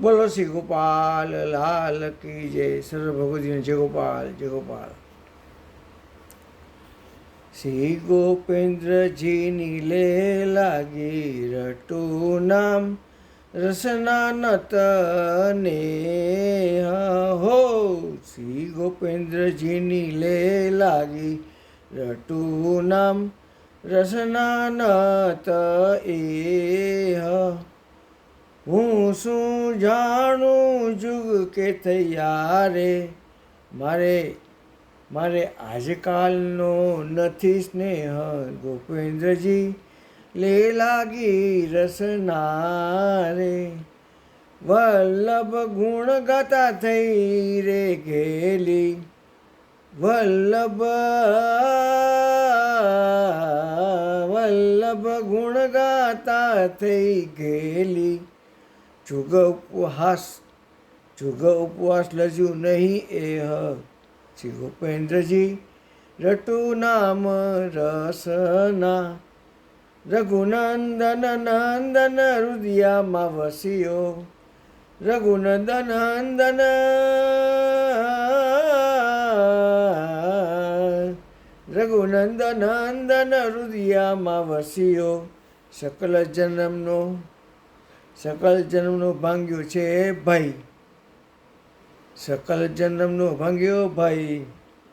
બોલો શ્રી ગોપાલ, લાલ કી જય. સર્વ ભગવતીને જય ગોપાલ જય ગોપાલ. શ્રી ગોપેન્દ્રજીની લે લાગી રટુ નામ રસનાનત ને હો શ્રી ગોપેન્દ્રજીની લે લાગી રટુ નામ રસના નત એ હું. શું જાણું જુગ કે તૈયારે? મારે મારે આજકાલનો નથી સ્નેહ, ગોપેન્દ્રજી. લે લાગી રસનારે. વલ્લભ ગુણ ગાતા થઈ રે ઘેલી વલ્લભ વલ્લભ ગુણ ગાતા થઈ ગયેલી જુગ ઉપવાસ જુગ ઉપવાસ લજ્યું નહીં એ શ્રી ગોપેન્દ્રજી રટુ નામ રસના. રઘુનંદન નંદન રુદિયામાં વસ્યો. રઘુનંદન નંદન રઘુનંદન નંદન રુદિયામાં વસ્યો. સકલ જન્મનો સકલ જન્મનો ભાંગ્યો છે ભાઈ. સકલ જન્મનો ભાંગ્યો ભાઈ.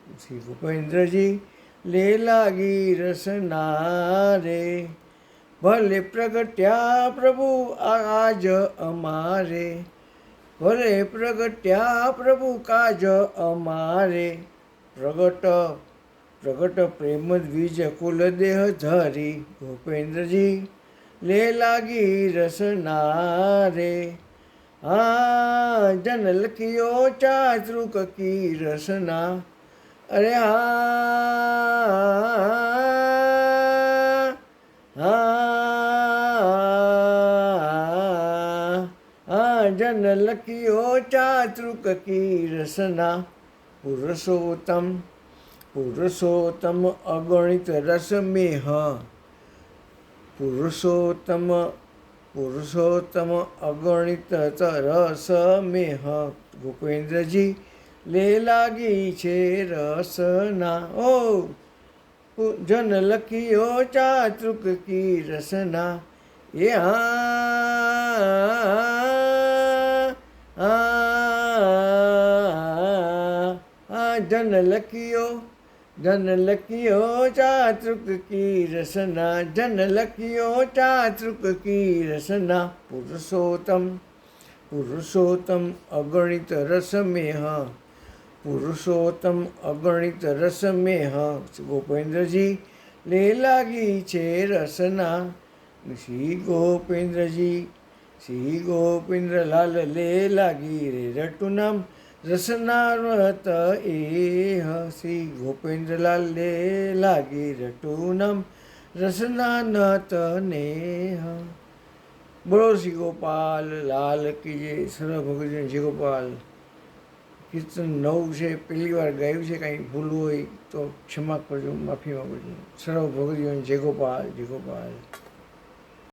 શ્રી ભૂપેન્દ્રજી લે લાગી રસના રે. ભલે પ્રગટ્યા પ્રભુ આજ અમારે. ભલે પ્રગટ્યા પ્રભુ કાજ અમારે. પ્રગટ પ્રગટ પ્રેમ દ્વિજ કુલ દેહ ધરી. ભૂપેન્દ્રજી લે લાગી રસના રે હા, જન લખિયો ચાતૃક કી રસના. અરે હા હા જન લખિયો ચાતૃક કી રસના. પુરુષોત્તમ પુરુષોત્તમ અગણિત રસ મેહ. પુરુષોત્તમ પુરુષોત્તમ અગણિત રસ મેહ. ભૂપેન્દ્રજી, લે લાગી છે રસના. ઓ, જન લખીઓ ચાતૃક કી રસના. એ હા જન લખિયો જન લખિયો ચાતૃક કી રસના, જન લખિયો ચાતૃક કી રસના, પુરુષોત્તમ પુરુષોત્તમ અગણિત રસ મેહ પુરુષોત્તમ અગણિત રસ મેહ ગોપેન્દ્રજી, લે લાગી છે રસના. શ્રી ગોપેન્દ્રજી, શ્રી ગોપેન્દ્રલાલ, લે લાગી રે રટુનામ. નામ રસનારત એ શ્રી ગોપેન્દ્રલાલ લાગી રટુનમ રસનાનત ને બોલો શ્રી ગોપાલ, લાલ કી જય સર્વ ભગવતી જય ગોપાલ. કીર્તન નવું છે, પહેલી વાર ગાયું છે, કાંઈ ભૂલ હોય તો ક્ષમા કરજો, માફી માગું છું. સર્વ ભગવતીઓ જય ગોપાલ જય ગોપાલ.